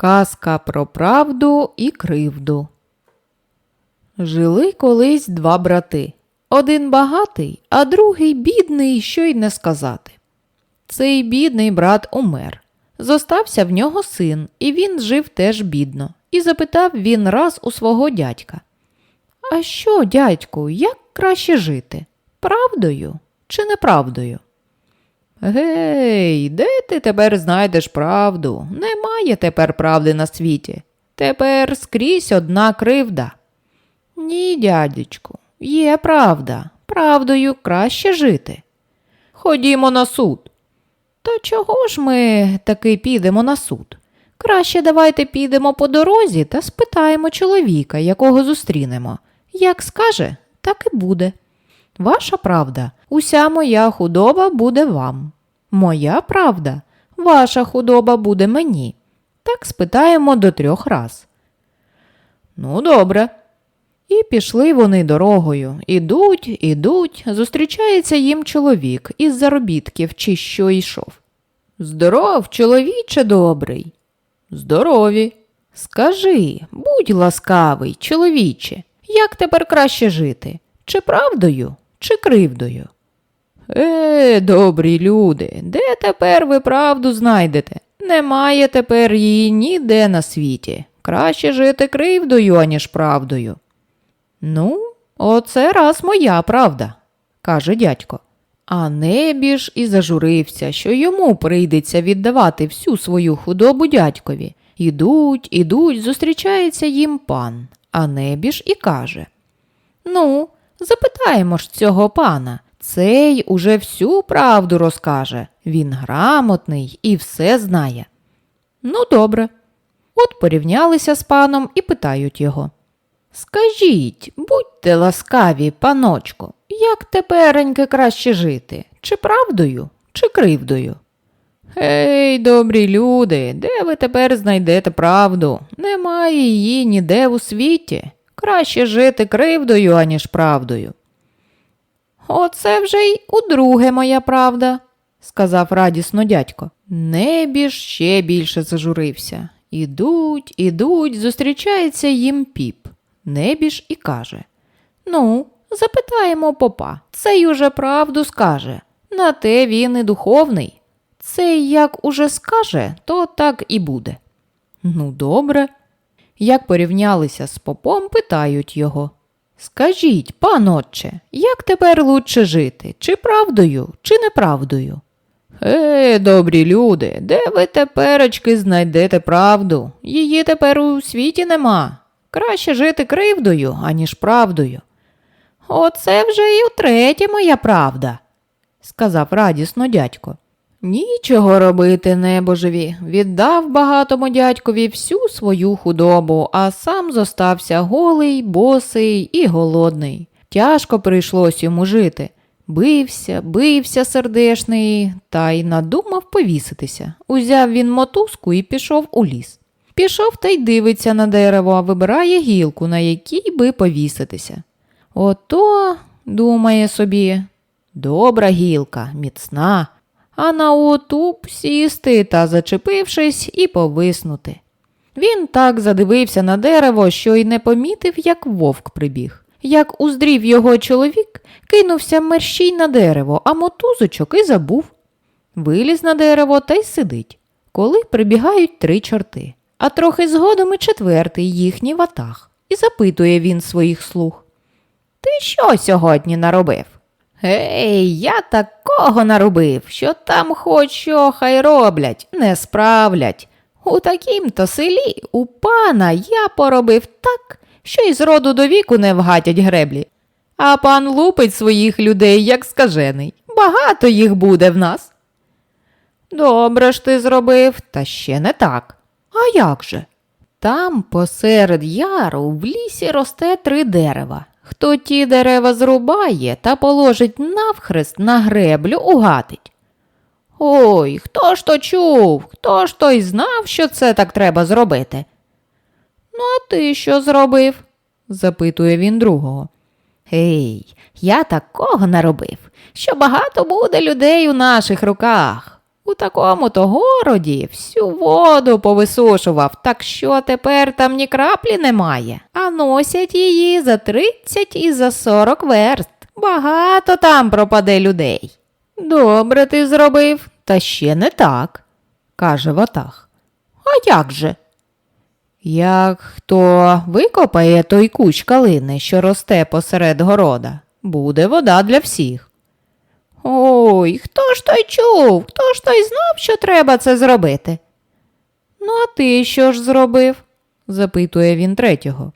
Казка про правду і кривду. Жили колись два брати. Один багатий, а другий бідний, що й не сказати. Цей бідний брат умер. Зостався в нього син, і він жив теж бідно. І запитав він раз у свого дядька. А що, дядьку, як краще жити? Правдою чи неправдою? Гей, де ти тепер знайдеш правду? Немає тепер правди на світі. Тепер скрізь одна кривда. Ні, дядечку, є правда. Правдою краще жити. Ходімо на суд. Та чого ж ми таки підемо на суд? Краще давайте підемо по дорозі та спитаємо чоловіка, якого зустрінемо. Як скаже, так і буде. Ваша правда, уся моя худоба буде вам. Моя правда, ваша худоба буде мені. Так спитаємо до трьох раз. Ну, добре. І пішли вони дорогою. Ідуть, ідуть, зустрічається їм чоловік із заробітків, чи що йшов. Здоров, чоловіче добрий. Здорові. Скажи, будь ласкавий, чоловіче, як тепер краще жити? Чи правдою, чи кривдою? Е, добрі люди, де тепер ви правду знайдете? Немає тепер її ніде на світі. Краще жити кривдою, аніж правдою. Ну, оце раз моя правда, каже дядько. А небіж і зажурився, що йому прийдеться віддавати всю свою худобу дядькові. Ідуть, ідуть, зустрічається їм пан, а небіж і каже Ну, запитаємо ж цього пана. Цей уже всю правду розкаже. Він грамотний і все знає. Ну, добре. От порівнялися з паном і питають його. Скажіть, будьте ласкаві, паночко, як тепереньки краще жити? Чи правдою, чи кривдою? Гей, добрі люди, де ви тепер знайдете правду? Немає її ніде у світі. Краще жити кривдою, аніж правдою. Оце вже й удруге моя правда, сказав радісно дядько. Небіж ще більше зажурився. Ідуть, ідуть, зустрічається їм піп. Небіж і каже Ну, запитаємо попа. Цей уже правду скаже. На те він і духовний. Цей як уже скаже, то так і буде. Ну, добре. Як порівнялися з попом, питають його. Скажіть, панотче, як тепер лучше жити, чи правдою, чи неправдою? Е, добрі люди, де ви теперечки знайдете правду? Її тепер у світі нема. Краще жити кривдою, аніж правдою. Оце вже й утретє моя правда, сказав радісно дядько. Нічого робити, небожеві, віддав багатому дядькові всю свою худобу, а сам зостався голий, босий і голодний. Тяжко прийшлось йому жити. Бився, бився сердешний, та й надумав повіситися. Узяв він мотузку і пішов у ліс. Пішов та й дивиться на дерево, а вибирає гілку, на якій би повіситися. Ото, думає собі, добра гілка, міцна, а на оту б сісти та, зачепившись, і повиснути. Він так задивився на дерево, що й не помітив, як вовк прибіг. Як уздрів його чоловік, кинувся мерщій на дерево, а мотузочок і забув. Виліз на дерево та й сидить, коли прибігають три чорти, а трохи згодом і четвертий їхній ватаг. І запитує він своїх слуг. Ти що сьогодні наробив? Гей, я такого наробив, що там хоч що хай роблять, не справлять. У такім-то селі у пана я поробив так, що й з роду до віку не вгатять греблі. А пан лупить своїх людей, як скажений. Багато їх буде в нас. Добре ж ти зробив, та ще не так. А як же? Там посеред яру в лісі росте три дерева. Хто ті дерева зрубає та положить навхрест на греблю угатить. Ой, хто ж то чув, хто ж то й знав, що це так треба зробити? Ну, а ти що зробив? запитує він другого. Гей, я такого наробив, що багато буде людей у наших руках. У такому то городі всю воду повисушував, так що тепер там ні краплі немає, а носять її за 30 і за 40 верст. Багато там пропаде людей. Добре ти зробив, та ще не так, каже Ватах. А як же? Як хто викопає той кущ калини, що росте посеред города, буде вода для всіх. Ой, хто ж той чув? Хто ж той знав, що треба це зробити? Ну, а ти що ж зробив? запитує він третього.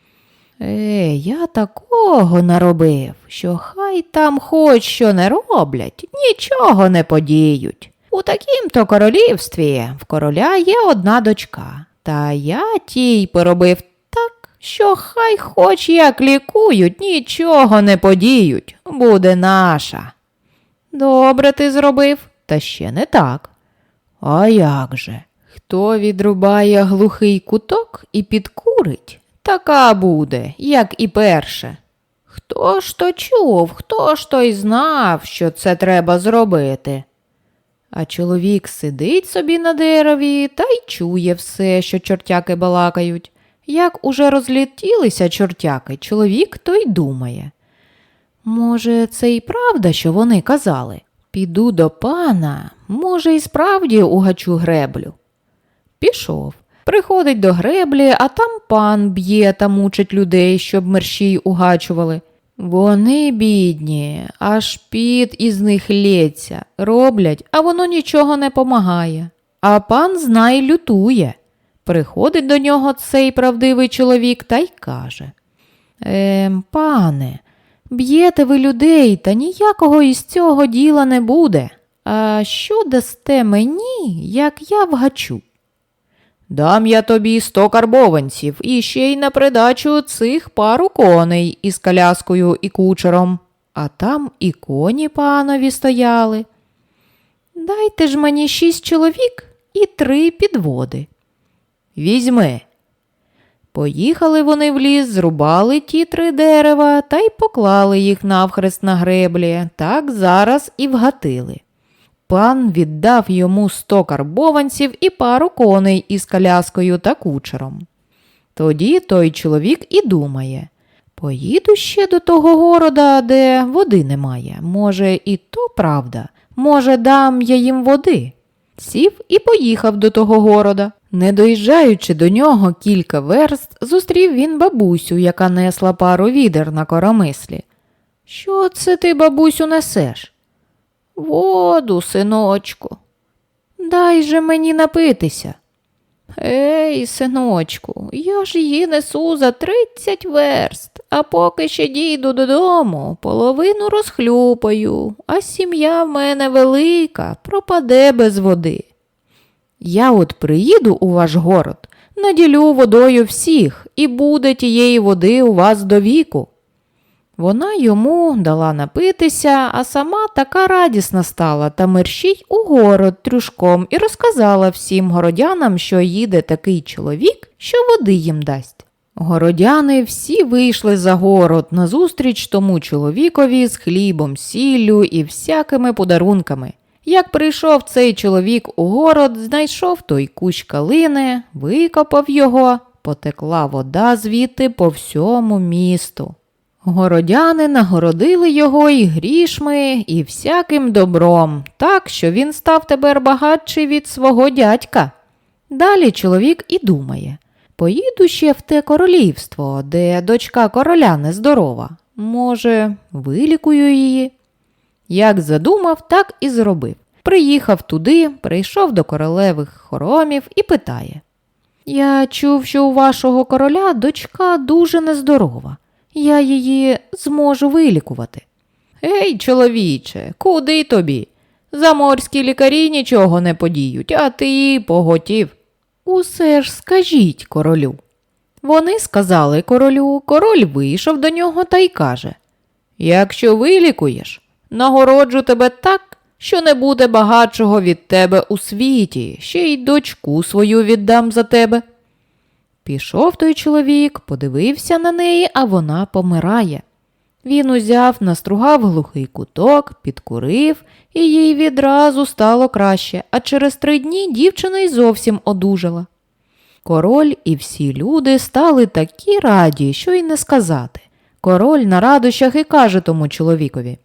Е, я такого наробив, що хай там хоч що не роблять, нічого не подіють. У такім то королівстві в короля є одна дочка, та я тій поробив так, що хай хоч як лікують, нічого не подіють, буде наша. Добре ти зробив, та ще не так. А як же? Хто відрубає глухий куток і підкурить, така буде, як і перше. Хто ж то чув, хто ж то й знав, що це треба зробити? А чоловік сидить собі на дереві та й чує все, що чортяки балакають. Як уже розлетілися чортяки, чоловік то й думає. Може, це і правда, що вони казали? Піду до пана, може, і справді угачу греблю. Пішов. Приходить до греблі, а там пан б'є та мучить людей, щоб мерщій угачували. Вони бідні, аж під із них лється, роблять, а воно нічого не помагає. А пан знай лютує. Приходить до нього цей правдивий чоловік та й каже Ем, пане, б'єте ви людей, та ніякого із цього діла не буде. А що дасте мені, як я вгачу? Дам я тобі сто карбованців і ще й на придачу цих пару коней із коляскою і кучером. А там і коні панові стояли. Дайте ж мені шість чоловік і три підводи. Візьми. Поїхали вони в ліс, зрубали ті три дерева та й поклали їх навхрест на греблі, так зараз і вгатили. Пан віддав йому сто карбованців і пару коней із коляскою та кучером. Тоді той чоловік і думає поїду ще до того города, де води немає. Може, і то правда, може, дам я їм води. Сів і поїхав до того города. Не доїжджаючи до нього кілька верст, зустрів він бабусю, яка несла пару відер на коромислі. Що це ти, бабусю, несеш? Воду, синочку. Дай же мені напитися. Ей, синочку, я ж її несу за тридцять верст, а поки ще дійду додому, половину розхлюпаю, а сім'я в мене велика, пропаде без води. Я от приїду у ваш город, наділю водою всіх, і буде тієї води у вас до віку. Вона йому дала напитися, а сама така радісна стала та мерщій у город трюшком і розказала всім городянам, що їде такий чоловік, що води їм дасть. Городяни всі вийшли за город назустріч тому чоловікові з хлібом, сіллю і всякими подарунками. Як прийшов цей чоловік у город, знайшов той кущ калини, викопав його, потекла вода звідти по всьому місту. Городяни нагородили його і грішми, і всяким добром, так що він став тепер багатший від свого дядька. Далі чоловік і думає поїду ще в те королівство, де дочка короля нездорова. Може, вилікую її? Як задумав, так і зробив. Приїхав туди, прийшов до королевих хоромів і питає Я чув, що у вашого короля дочка дуже нездорова. Я її зможу вилікувати. Ей, чоловіче, куди тобі? Заморські лікарі нічого не подіють, а ти поготів. Усе ж скажіть королю. Вони сказали королю, король вийшов до нього та й каже Якщо вилікуєш, нагороджу тебе так, що не буде багатшого від тебе у світі, ще й дочку свою віддам за тебе. Пішов той чоловік, подивився на неї, а вона помирає. Він узяв, настругав глухий куток, підкурив, і їй відразу стало краще, а через три дні дівчина й зовсім одужала. Король і всі люди стали такі раді, що й не сказати. Король на радощах і каже тому чоловікові.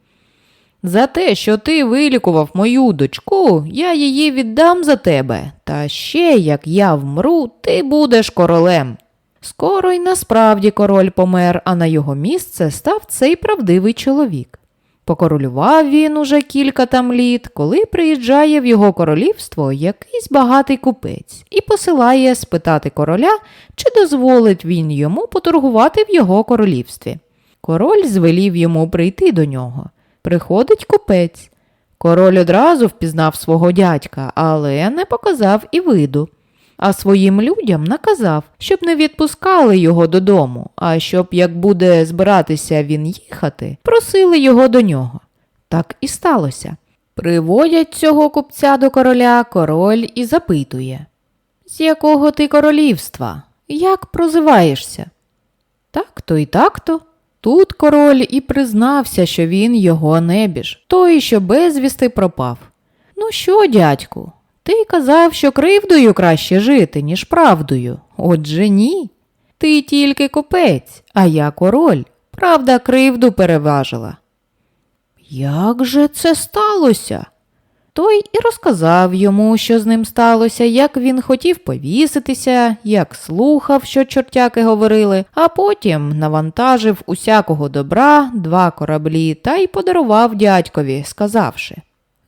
За те, що ти вилікував мою дочку, я її віддам за тебе, та ще як я вмру, ти будеш королем. Скоро й насправді король помер, а на його місце став цей правдивий чоловік. Покоролював він уже кілька там літ, коли приїжджає в його королівство якийсь багатий купець і посилає спитати короля, чи дозволить він йому поторгувати в його королівстві. Король звелів йому прийти до нього. Приходить купець. Король одразу впізнав свого дядька, але не показав і виду. А своїм людям наказав, щоб не відпускали його додому, а щоб, як буде збиратися він їхати, просили його до нього. Так і сталося. Приводять цього купця до короля, король і запитує З якого ти королівства? Як прозиваєшся? Так-то і так-то. Тут король і признався, що він його небіж, той, що безвісти пропав. Ну що, дядьку, ти казав, що кривдою краще жити, ніж правдою. Отже ні. Ти тільки купець, а я король. Правда, кривду переважила. Як же це сталося? Той і розказав йому, що з ним сталося, як він хотів повіситися, як слухав, що чортяки говорили, а потім навантажив усякого добра два кораблі та й подарував дядькові, сказавши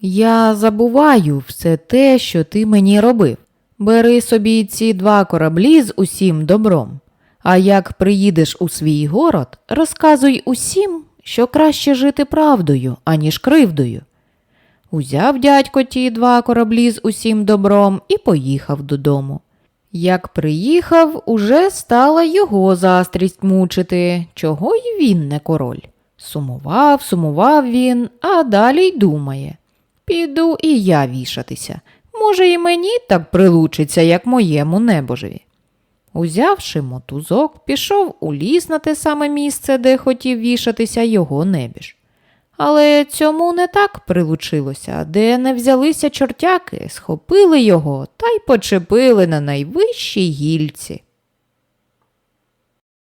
Я забуваю все те, що ти мені робив. Бери собі ці два кораблі з усім добром. А як приїдеш у свій город, розказуй усім, що краще жити правдою, аніж кривдою. Узяв дядько ті два кораблі з усім добром і поїхав додому. Як приїхав, уже стала його застрість мучити, чого й він не король. Сумував, сумував він, а далі й думає піду і я вішатися. Може, і мені так прилучиться, як моєму небожеві. Узявши мотузок, пішов у ліс на те саме місце, де хотів вішатися його небіж. Але цьому не так прилучилося, де не взялися чортяки, схопили його та й почепили на найвищій гільці.